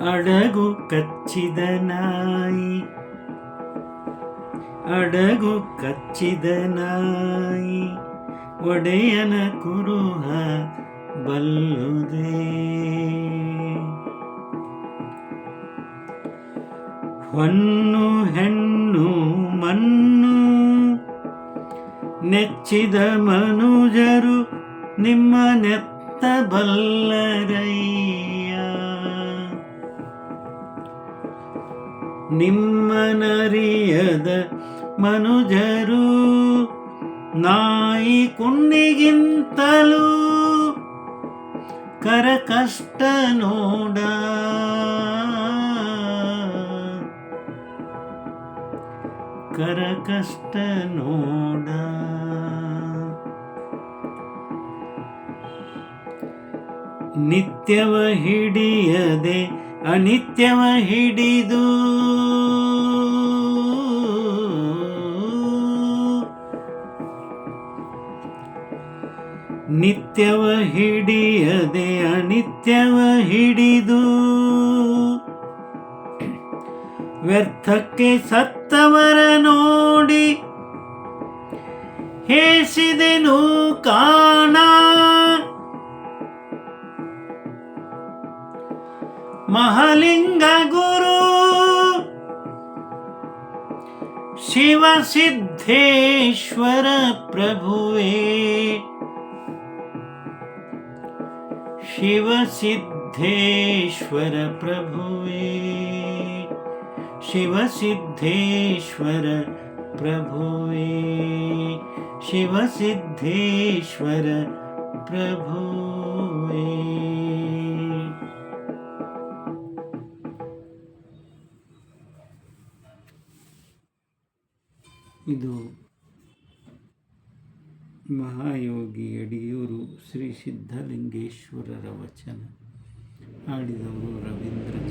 ಅಡಗು ಕಚ್ಚಿದ ನಾಯಿ. ಅಡಗು ಕಚ್ಚಿದ ನಾಯಿ. ಒಡೆಯನ ಕುರುಹ ಬಲ್ಲುದೇ. ಹೊನ್ನು ಹೆಣ್ಣು ನೆಚ್ಚಿದ ಮನುಜರು ನಿಮ್ಮ ನೆತ್ತ ಬಲ್ಲರಯ್ಯ. ನಿಮ್ಮನರಿಯದ ಮನುಜರು ನಾಯಿ ಕುಣ್ಣಿಗಿಂತಲೂ ಕರಕಷ್ಟ ನೋಡ. ಕರ ಕಷ್ಟ ನೋಡ. ನಿತ್ಯವ ಹಿಡಿಯದೆ ಅನಿತ್ಯವ ಹಿಡಿದು. ನಿತ್ಯವ ಹಿಡಿಯದೆ ಅನಿತ್ಯವ ಹಿಡಿದು. ವ್ಯರ್ಥಕ್ಕೆ ಸತ್ತವರ ನೋಡಿ ಹೇಸಿದೆನು ಕಾಣ. ಮಹಲಿಂಗ ಗುರು ಶಿವ ಸಿದ್ಧೇಶ್ವರ ಪ್ರಭುವೇ. ಶಿವ ಸಿದ್ಧೇಶ್ವರ ಶಿವಸಿದ್ಧೇಶ್ವರ ಪ್ರಭುವೇ ಶಿವ ಪ್ರಭುವೇ. ಇದು ಮಹಾಯೋಗಿ ಯಡಿಯೂರು ಶ್ರೀ ಸಿದ್ಧಲಿಂಗೇಶ್ವರರ ವಚನ. ಹಾಡಿದವರು ರವೀಂದ್ರ